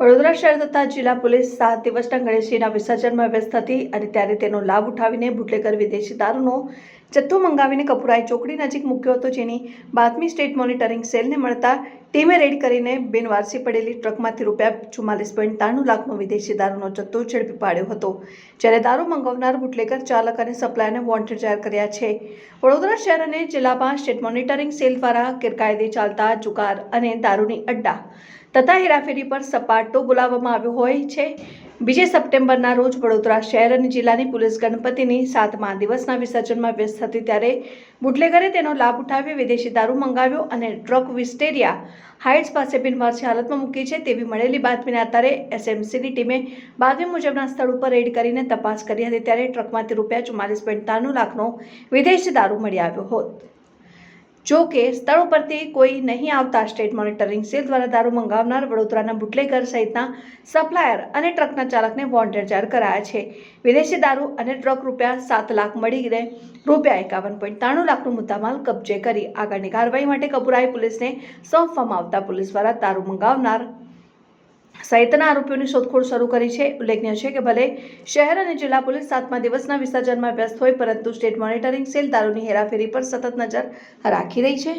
વડોદરા શહેર તથા જિલ્લા પોલીસ સાત દિવસના ગણેશજીના વિસર્જનમાં વ્યસ્ત હતી અને ત્યારે તેનો લાભ ઉઠાવીને બુટલેકર વિદેશી દારૂનો જથ્થો મંગાવીને કપૂરાએ ચોકડી નજીક મૂક્યો હતો જેની બાતમી સ્ટેટ મોનિટરિંગ સેલને મળતા ટીમે રેડ કરીને બિનવારસી પડેલી ટ્રકમાંથી રૂપિયા ચુમ્માલીસ પોઈન્ટ ત્રાણું લાખનો વિદેશી દારૂનો જથ્થો ઝડપી પાડ્યો હતો. જ્યારે દારૂ મંગાવનાર બુટલેકર ચાલક અને સપ્લાયરને વોન્ટેડ જાહેર કર્યા છે. વડોદરા શહેર અને જિલ્લામાં સ્ટેટ મોનિટરિંગ સેલ દ્વારા ગેરકાયદે ચાલતા જુગાર અને દારૂની અડ્ડા તથા હેરાફેરી પર સપાટો બોલાવવામાં આવ્યો હોય છે. બીજે સપ્ટેમ્બરના રોજ વડોદરા શહેર અને જિલ્લાની પોલીસ ગણપતિની સાતમા દિવસના વિસર્જનમાં વ્યસ્ત હતી ત્યારે બુટલેગરે તેનો લાભ ઉઠાવી વિદેશી દારૂ મંગાવ્યો અને ટ્રક વિસ્ટેરિયા હાઇટ્સ પાસે બિનવારસી હાલતમાં મૂકી છે તેવી મળેલી બાતમીના આધારે એસએમસીની ટીમે બાતમી મુજબના સ્થળ ઉપર રેડ કરીને તપાસ કરી હતી ત્યારે ટ્રકમાંથી રૂપિયા ચુમ્માલીસ પોઈન્ટ ત્રાણું લાખનો વિદેશી દારૂ મળી આવ્યો હોત. જો કે સ્થળ ઉપરથી કોઈ નહીં આવતા સ્ટેટ મોનિટરિંગ સેલ દ્વારા દારૂ મંગાવનાર વડોદરાના બુટલેગર સહિતના સપ્લાયર અને ટ્રકના ચાલકને વોન્ટેડ જાહેર કરાયા છે. વિદેશી દારૂ અને ટ્રક રૂપિયા સાત લાખ મળીને રૂપિયા એકાવન પોઈન્ટ ત્રાણું લાખનો મુદ્દામાલ કબજે કરી. આગળની કાર્યવાહી માટે કપુરાઈ પોલીસને સોંપવામાં આવતા પોલીસ દ્વારા દારૂ મંગાવનાર સહિતના આરોપીઓની શોધખોળ શરૂ કરી છે. ઉલ્લેખનીય છે કે ભલે શહેર અને જિલ્લા પોલીસ સાતમા દિવસના વિસર્જનમાં વ્યસ્ત હોય, પરંતુ સ્ટેટ મોનિટરિંગ સેલ દારૂની હેરાફેરી પર સતત નજર રાખી રહી છે.